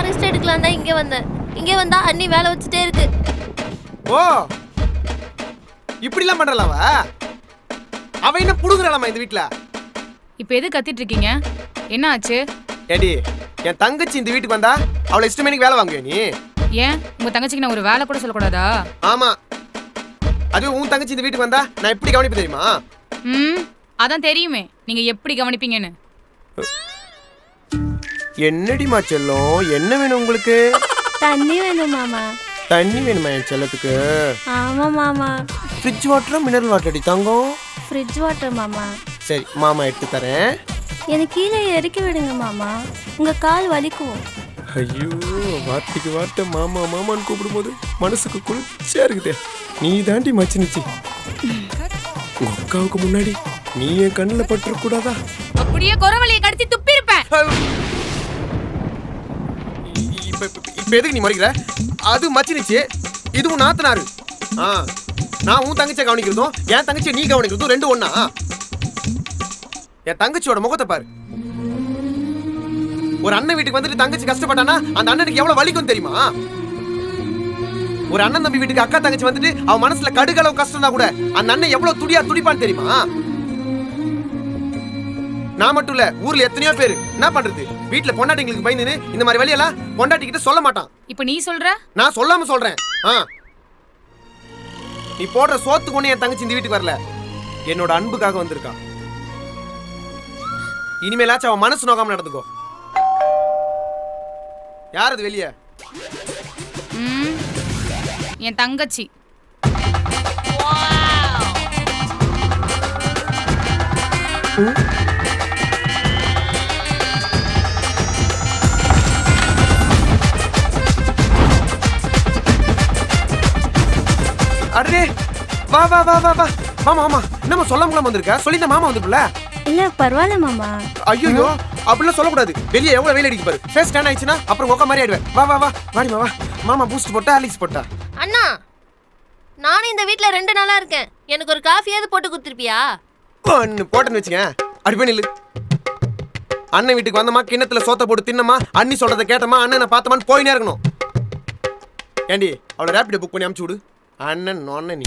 நான் ரெஸ்ட் எடுக்கலாம் தான் இங்கே வந்தேன். இங்கே வந்தா அண்ணி வேலை வச்சுட்டே இருக்கு. ஓ இப்படிலாம் பண்றலாவ? அவ என்ன புடுங்குறாளாமா இந்த வீட்ல? இப்போ எது கத்திட்டு இருக்கீங்க? என்ன ஆச்சு? ஏடி என் தங்கச்சி இந்த வீட்டுக்கு வந்தா அவளை இஷ்டமேனிக்கு வேலை வாங்குவே நீ? ஏன்? உங்க தங்கச்சிக்கு நான் ஒரு வேலை கூட சொல்லக்கூடாதா? ஆமா. அதுவே உன் தங்கச்சி இந்த வீட்டுக்கு வந்தா நான் எப்படி கவனிப்பு தெரியுமா? ம் அதான் தெரியுமே. நீங்க எப்படி கவனிப்பீங்கன்னு. என்னடிமா செல்லம்? என்ன வேணும் உங்களுக்கு? தண்ணி வேணும் மாமா. தண்ணி வேணுமா என் செல்லத்துக்கு? ஆமா மாமா. ஃப்ரிட்ஜ் வாட்டரா மினரல் வாட்டர் அடி தங்கம். ஃப்ரிட்ஜ் வாட்டர் மாமா. சரி மாமா எடுத்து தரேன். எனக்கு கீழே இறக்கி விடுங்க மாமா. உங்க கால் வலிக்கும் ஐயோ வார்த்தைக்கு வார்த்தை மாமா மாமான்னு கூப்பிடும்போது மனசுக்கு குளிர்ச்சியா இருக்குதே. நீ தாண்டி மச்சினிச்சு. உங்க அக்காவுக்கு முன்னாடி நீ என் கண்ணில் பட்டுற கூடாதா? அப்படியே குறவழியை கடிச்சு துப்பி இருப்பேன் இப்போ எதுக்கு நீ முறைக்கிற? அது மச்சினிச்சு. இதுவும் நாத்தனாரு. ஆ நான் உன் தங்கச்சியை கவனிக்கிறதும் என் தங்கச்சியை நீ கவனிக்கிறதும் ரெண்டு ஒன்றா என் தங்கச்சியோட முகத்தை பாரு. ஒரு அண்ணன் வீட்டுக்கு வந்துட்டு தங்கச்சி கஷ்டப்பட்டானா அந்த அண்ணனுக்கு எவ்வளவு வலிக்கும் தெரியுமா? ஒரு அண்ணன் தம்பி வீட்டுக்கு அக்கா தங்கச்சி வந்துட்டு அவன் மனசுல கடுகளவு கஷ்டம் தான் கூட அந்த அண்ணன் எவ்வளவு துடியா துடிப்பான்னு தெரியுமா? நான் மட்டும் இல்ல ஊர்ல எத்தனையோ பேர். என்ன பண்றது? வீட்டுல பொண்டாட்டிங்களுக்கு பயந்துன்னு இந்த மாதிரி வழியெல்லாம் பொண்டாட்டிக்கிட்ட சொல்ல மாட்டான். இப்போ நீ சொல்ற? நான் சொல்லாம சொல்றேன். ஆ. நீ போடுற சோத்துக்கு ஒண்ணு என் தங்கச்சி இந்த வீட்டுக்கு வரல. என்னோட அன்புக்காக வந்திருக்கா. இனிமேலாச்சும் அவன் மனசு நோக்காம நடந்துக்கோ. யார் அது வெளியே? ம். என் தங்கச்சி. அடே வா வா வா வா வா. மாமா மாமா என்னம்மா சொல்லாம வந்திருக்க? சொல்லி மாமா வந்துட்டுல இல்ல பரவாயில்ல மாமா. ஐயோ அப்படிலாம் சொல்லக்கூடாது. வெளியே எவ்வளவு வெயில் அடிக்க பாரு. ஃபேஸ் டேன் ஆயிடுச்சுன்னா அப்புறம் உக்க மாதிரி ஆயிடுவேன். வா வா வா வாடிமா வா. மாமா பூஸ்ட் போட்டா அலிக்ஸ் போட்டா. அண்ணா நானும் இந்த வீட்ல ரெண்டு நாளா இருக்கேன். எனக்கு ஒரு காஃபியாவது போட்டு கொடுத்துருப்பியா? ஒன்னு போட்டேன்னு வச்சுங்க அப்படி போய் நில்லு. அண்ணன் வீட்டுக்கு வந்தமா கிண்ணத்துல சோத்த போட்டு தின்னமா அண்ணி சொல்றத கேட்டமா அண்ணனை பார்த்தமான்னு போயினே இருக்கணும். ஏண்டி அவளை ரேப்பிட புக் பண்ணி அமுச்சு விடு. அண்ணன் நொண்ண நீ